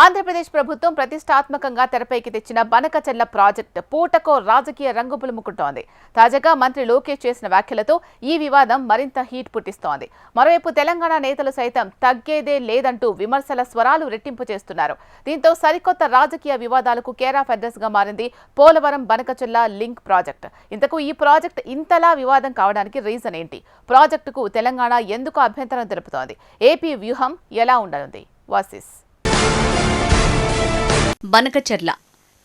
ఆంధ్రప్రదేశ్ ప్రభుత్వం ప్రతిష్టాత్మకంగా తెరపైకి తెచ్చిన బనకచెల్ల ప్రాజెక్టు పూటకో రాజకీయ రంగు పులుముకుంటోంది తాజాగా మంత్రి లోకేష్ చేసిన వ్యాఖ్యలతో ఈ వివాదం మరింత హీట్ పుట్టిస్తోంది. మరోవైపు తెలంగాణ నేతలు సైతం తగ్గేదే లేదంటూ విమర్శల స్వరాలు రెట్టింపు చేస్తున్నారు. దీంతో సరికొత్త రాజకీయ వివాదాలకు కేరాఫ్ అడ్రస్గా మారింది పోలవరం బనకచెల్ల లింక్ ప్రాజెక్ట్. ఇంతకు ఈ ప్రాజెక్ట్ ఇంతలా వివాదం కావడానికి రీజన్ ఏంటి? ప్రాజెక్టుకు తెలంగాణ ఎందుకు అభ్యంతరం తెలుపుతోంది? ఏపీ వ్యూహం ఎలా ఉండనుంది? వాసిస్. బనకచెర్ల.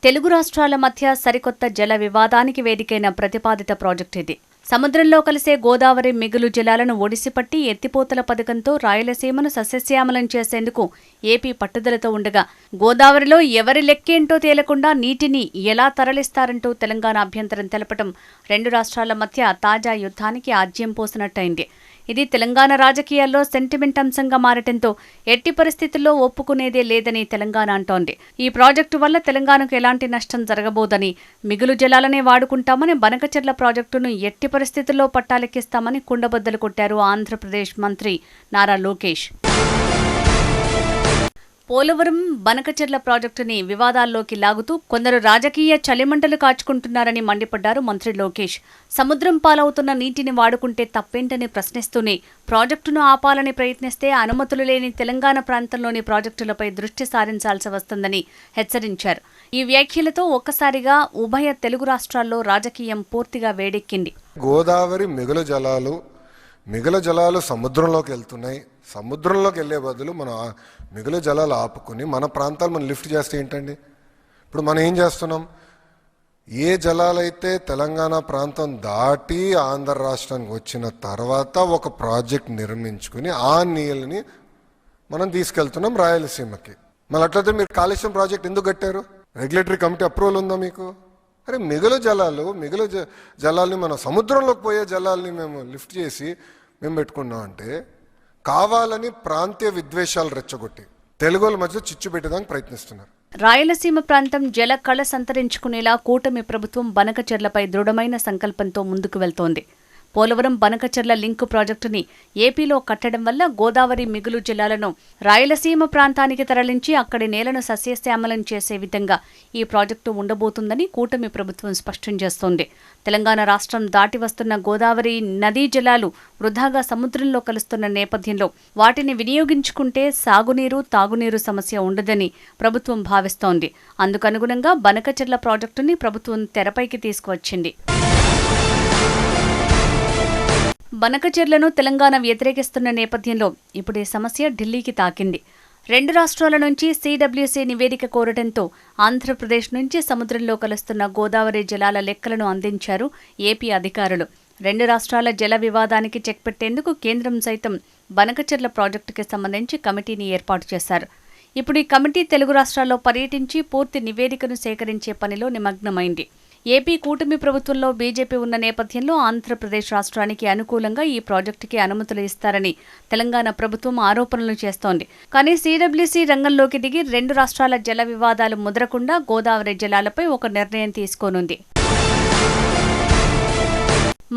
తెలుగు రాష్ట్రాల మధ్య సరికొత్త జల వివాదానికి వేదికైన ప్రతిపాదిత ప్రాజెక్ట్ ఇది. సముద్రంలో కలిసే గోదావరి మిగులు జలాలను ఒడిసిపట్టి ఎత్తిపోతల పథకంతో రాయలసీమను సస్యశ్యామలం చేసేందుకు ఏపీ పట్టుదలతో ఉండగా గోదావరిలో ఎవరి లెక్కేంటో తేలకుండా నీటిని ఎలా తరలిస్తారంటూ తెలంగాణ అభ్యంతరం తెలపటం రెండు రాష్ట్రాల మధ్య తాజా యుద్ధానికి ఆజ్యం పోసినట్టయింది. ఇది తెలంగాణ రాజకీయాల్లో సెంటిమెంట్ అంశంగా మారటంతో ఎట్టి పరిస్థితుల్లో ఒప్పుకునేదే లేదని తెలంగాణ అంటోంది. ఈ ప్రాజెక్టు వల్ల తెలంగాణకు ఎలాంటి నష్టం జరగబోదని మిగులు జలాలనే వాడుకుంటామని బనకచెర్ల ప్రాజెక్టును ఎట్టి పరిస్థితుల్లో పట్టాలెక్కిస్తామని కుండబద్దలు కొట్టారు ఆంధ్రప్రదేశ్ మంత్రి నారా లోకేష్. పోలవరం బనకచెర్ల ప్రాజెక్టుని వివాదాల్లోకి లాగుతూ కొందరు రాజకీయ చలిమంటలు కాచుకుంటున్నారని మండిపడ్డారు మంత్రి లోకేష్. సముద్రం పాలవుతున్న నీటిని వాడుకుంటే తప్పేంటని ప్రశ్నిస్తూనే ప్రాజెక్టును ఆపాలని ప్రయత్నిస్తే అనుమతులు లేని తెలంగాణ ప్రాంతంలోని ప్రాజెక్టులపై దృష్టి సారించాల్సి వస్తుందని హెచ్చరించారు. ఈ వ్యాఖ్యలతో ఒక్కసారిగా ఉభయ తెలుగు రాష్ట్రాల్లో రాజకీయం పూర్తిగా వేడెక్కింది. గోదావరి మిగులు జలాలు మిగులు జలాలు సముద్రంలోకి వెళ్తున్నాయి. సముద్రంలోకి వెళ్ళే బదులు మనం ఆ జలాలు ఆపుకొని మన ప్రాంతాలు మనం లిఫ్ట్ చేస్తే ఏంటండి? ఇప్పుడు మనం ఏం చేస్తున్నాం? ఏ జలాలైతే తెలంగాణ ప్రాంతం దాటి ఆంధ్ర రాష్ట్రానికి వచ్చిన తర్వాత ఒక ప్రాజెక్ట్ నిర్మించుకుని ఆ నీళ్ళని మనం తీసుకెళ్తున్నాం రాయలసీమకి. మళ్ళీ అట్లయితే మీరు కాళేశ్వరం ప్రాజెక్ట్ ఎందుకు కట్టారు? రెగ్యులేటరీ కమిటీ అప్రూవల్ ఉందా మీకు? అరే మిగిలిన జలాలు మిగిలిన జ జలాల్ని మనం సముద్రంలోకి పోయే జలాల్ని మేము లిఫ్ట్ చేసి మేము పెట్టుకున్నాం అంటే కావాలని ప్రాంతీయ విద్వేషాలు రెచ్చగొట్టి తెలుగు మధ్య చిచ్చు పెట్టడానికి ప్రయత్నిస్తున్నారు. రాయలసీమ ప్రాంతం జల కళ సంతరించుకునేలా కూటమి ప్రభుత్వం బనకచెర్లపై దృఢమైన సంకల్పంతో ముందుకు వెళ్తోంది. పోలవరం బనకచర్ల లింకు ప్రాజెక్టుని ఏపీలో కట్టడం వల్ల గోదావరి మిగులు జలాలను రాయలసీమ ప్రాంతానికి తరలించి అక్కడి నేలను సస్యశ్యామలం చేసే విధంగా ఈ ప్రాజెక్టు ఉండబోతుందని కూటమి ప్రభుత్వం స్పష్టం చేస్తోంది. తెలంగాణ రాష్ట్రం దాటి వస్తున్న గోదావరి నదీ జలాలు వృధాగా సముద్రంలో కలుస్తున్న నేపథ్యంలో వాటిని వినియోగించుకుంటే సాగునీరు తాగునీరు సమస్య ఉండదని ప్రభుత్వం భావిస్తోంది. అందుకనుగుణంగా బనకచెర్ల ప్రాజెక్టుని ప్రభుత్వం తెరపైకి తీసుకువచ్చింది. బనకచెర్లను తెలంగాణ వ్యతిరేకిస్తున్న నేపథ్యంలో ఇప్పుడు ఈ సమస్య ఢిల్లీకి తాకింది. రెండు రాష్ట్రాల నుంచి సీడబ్ల్యూసీ నివేదిక కోరడంతో ఆంధ్రప్రదేశ్ నుంచి సముద్రంలో కలుస్తున్న గోదావరి జలాల లెక్కలను అందించారు ఏపీ అధికారులు. రెండు రాష్ట్రాల జల వివాదానికి చెక్ పెట్టేందుకు కేంద్రం సైతం బనకచెర్ల ప్రాజెక్టుకి సంబంధించి కమిటీని ఏర్పాటు చేశారు. ఇప్పుడు ఈ కమిటీ తెలుగు రాష్ట్రాల్లో పర్యటించి పూర్తి నివేదికను సేకరించే పనిలో నిమగ్నమైంది. ఏపీ కూటమి ప్రభుత్వంలో బీజేపీ ఉన్న నేపథ్యంలో ఆంధ్రప్రదేశ్ రాష్ట్రానికి అనుకూలంగా ఈ ప్రాజెక్టుకి అనుమతులు ఇస్తారని తెలంగాణ ప్రభుత్వం ఆరోపణలు చేస్తోంది. కానీ సీడబ్ల్యూసీ రంగంలోకి దిగి రెండు రాష్ట్రాల జల వివాదాలు ముదరకుండా గోదావరి జలాలపై ఒక నిర్ణయం తీసుకోనుంది.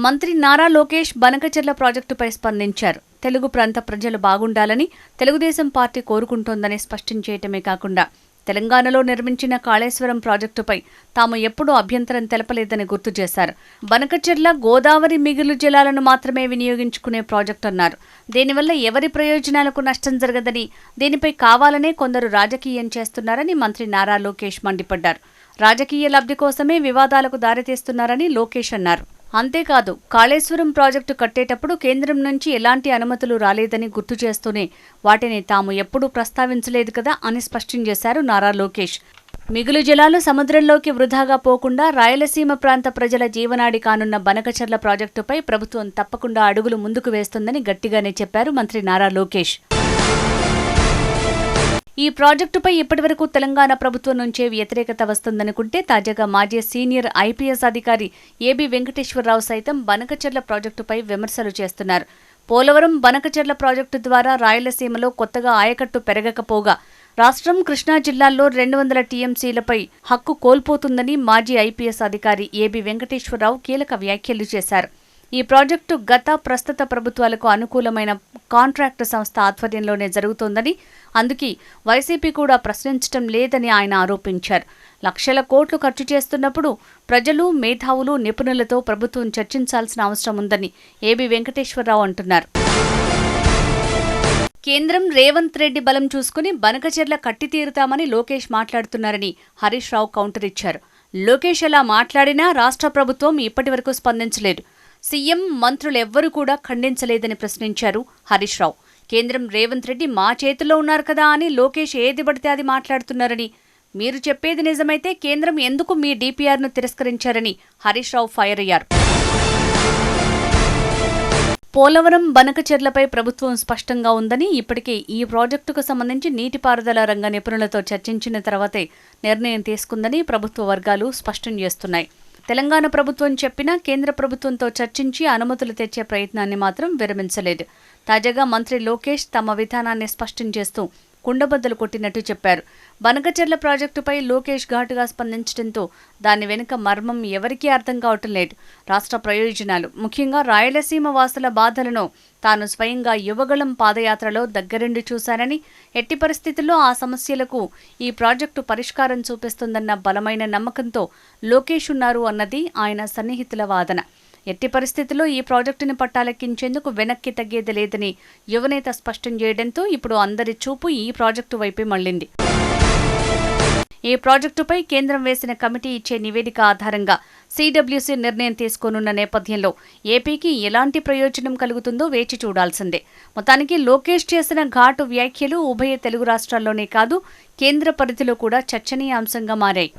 మంత్రి నారా లోకేష్ బనకచెర్ల ప్రాజెక్టుపై స్పందించారు. తెలుగు ప్రాంత ప్రజలు బాగుండాలని తెలుగుదేశం పార్టీ కోరుకుంటోందని స్పష్టం చేయటమే కాకుండా తెలంగాణలో నిర్మించిన కాళేశ్వరం ప్రాజెక్టుపై తాము ఎప్పుడూ అభ్యంతరం తెలపలేదని గుర్తు చేశారు. బనకచెర్ల గోదావరి మిగులు జలాలను మాత్రమే వినియోగించుకునే ప్రాజెక్టు అన్నారు. దీనివల్ల ఎవరి ప్రయోజనాలకు నష్టం జరగదని దీనిపై కావాలనే కొందరు రాజకీయం చేస్తున్నారని మంత్రి నారా లోకేష్ మండిపడ్డారు. రాజకీయ లబ్ధి కోసమే వివాదాలకు దారితీస్తున్నారని లోకేష్ అన్నారు. అంతేకాదు కాళేశ్వరం ప్రాజెక్టు కట్టేటప్పుడు కేంద్రం నుంచి ఎలాంటి అనుమతులు రాలేదని గుర్తు చేస్తూనే వాటిని తాము ఎప్పుడూ ప్రస్తావించలేదు కదా అని స్పష్టం చేశారు నారా లోకేష్. మిగులు జలాలు సముద్రంలోకి వృధాగా పోకుండా రాయలసీమ ప్రాంత ప్రజల జీవనాడి కానున్న బనకచర్ల ప్రాజెక్టుపై ప్రభుత్వం తప్పకుండా అడుగులు ముందుకు వేస్తుందని గట్టిగానే చెప్పారు మంత్రి నారా లోకేష్. ఈ ప్రాజెక్టుపై ఇప్పటివరకు తెలంగాణ ప్రభుత్వం నుంచే వ్యతిరేకత వస్తుందనుకుంటే తాజాగా మాజీ సీనియర్ ఐపీఎస్ అధికారి ఏబి వెంకటేశ్వరరావు సైతం బనకచెర్ల ప్రాజెక్టుపై విమర్శలు చేస్తున్నారు. పోలవరం బనకచెర్ల ప్రాజెక్టు ద్వారా రాయలసీమలో కొత్తగా ఆయకట్టు పెరగకపోగా రాష్ట్రం కృష్ణా జిల్లాల్లో రెండు వందల టీఎంసీలపై హక్కు కోల్పోతుందని మాజీ ఐపీఎస్ అధికారి ఏబి వెంకటేశ్వరరావు కీలక వ్యాఖ్యలు చేశారు. ఈ ప్రాజెక్టు గత ప్రస్తుత ప్రభుత్వాలకు అనుకూలమైన కాంట్రాక్టు సంస్థ ఆధ్వర్యంలోనే జరుగుతోందని అందుకే వైసీపీ కూడా ప్రశ్నించడం లేదని ఆయన ఆరోపించారు. లక్షల కోట్లు ఖర్చు చేస్తున్నప్పుడు ప్రజలు మేధావులు నిపుణులతో ప్రభుత్వం చర్చించాల్సిన అవసరం ఉందని ఏబి వెంకటేశ్వరరావు అంటున్నారు. కేంద్రం రేవంత్ రెడ్డి బలం చూసుకుని బనకచెర్ల కట్టి తీరుతామని లోకేష్ మాట్లాడుతున్నారని హరీష్ రావు కౌంటర్ ఇచ్చారు. లోకేష్ అలా మాట్లాడినా రాష్ట్ర ప్రభుత్వం ఇప్పటివరకు స్పందించలేదు. సీఎం మంత్రులెవ్వరూ కూడా ఖండించలేదని ప్రశ్నించారు హరీష్ రావు. కేంద్రం రేవంత్ రెడ్డి మా చేతిలో ఉన్నారు కదా అని లోకేష్ ఏది పడితే అది మాట్లాడుతున్నారని. మీరు చెప్పేది నిజమైతే కేంద్రం ఎందుకు మీ డీపీఆర్ను తిరస్కరించారని హరీష్ రావు ఫైర్ అయ్యారు. పోలవరం బనకచెర్లపై ప్రభుత్వం స్పష్టంగా ఉందని ఇప్పటికే ఈ ప్రాజెక్టుకు సంబంధించి నీటిపారుదల రంగ నిపుణులతో చర్చించిన తర్వాతే నిర్ణయం తీసుకుందని ప్రభుత్వ వర్గాలు స్పష్టం చేస్తున్నాయి. తెలంగాణ ప్రభుత్వం చెప్పినా కేంద్ర ప్రభుత్వంతో చర్చించి అనుమతులు తెచ్చే ప్రయత్నాన్ని మాత్రం విరమించలేదు. తాజాగా మంత్రి లోకేష్ తమ విధానాన్ని స్పష్టం చేస్తూ కుండబద్దలు కొట్టినట్టు చెప్పారు. బనకచెర్ల ప్రాజెక్టుపై లోకేష్ ఘాటుగా స్పందించడంతో దాని వెనుక మర్మం ఎవరికీ అర్థం కావటం లేదు. రాష్ట్ర ప్రయోజనాలు. ముఖ్యంగా రాయలసీమ వాసుల బాధలను తాను స్వయంగా యువగళం పాదయాత్రలో దగ్గరుండి చూశానని ఎట్టి పరిస్థితుల్లో ఆ సమస్యలకు ఈ ప్రాజెక్టు పరిష్కారం చూపిస్తుందన్న బలమైన నమ్మకంతో లోకేష్ ఉన్నారు అన్నది ఆయన సన్నిహితుల వాదన. ఎట్టి పరిస్థితుల్లో ఈ ప్రాజెక్టుని పట్టాలెక్కించేందుకు వెనక్కి తగ్గేది లేదని యువనేత స్పష్టం చేయడంతో ఇప్పుడు అందరి చూపు ఈ ప్రాజెక్టు వైపే మళ్ళింది ఈ ప్రాజెక్టుపై కేంద్రం వేసిన కమిటీ ఇచ్చే నివేదిక ఆధారంగా సిడబ్ల్యూసీ నిర్ణయం తీసుకోనున్న నేపథ్యంలో ఏపీకి ఎలాంటి ప్రయోజనం కలుగుతుందో వేచి చూడాల్సిందే. మొత్తానికి లోకేష్ చేసిన ఘాటు వ్యాఖ్యలు ఉభయ తెలుగు రాష్ట్రాల్లోనే కాదు కేంద్ర పరిధిలో కూడా చర్చనీయాంశంగా మారాయి.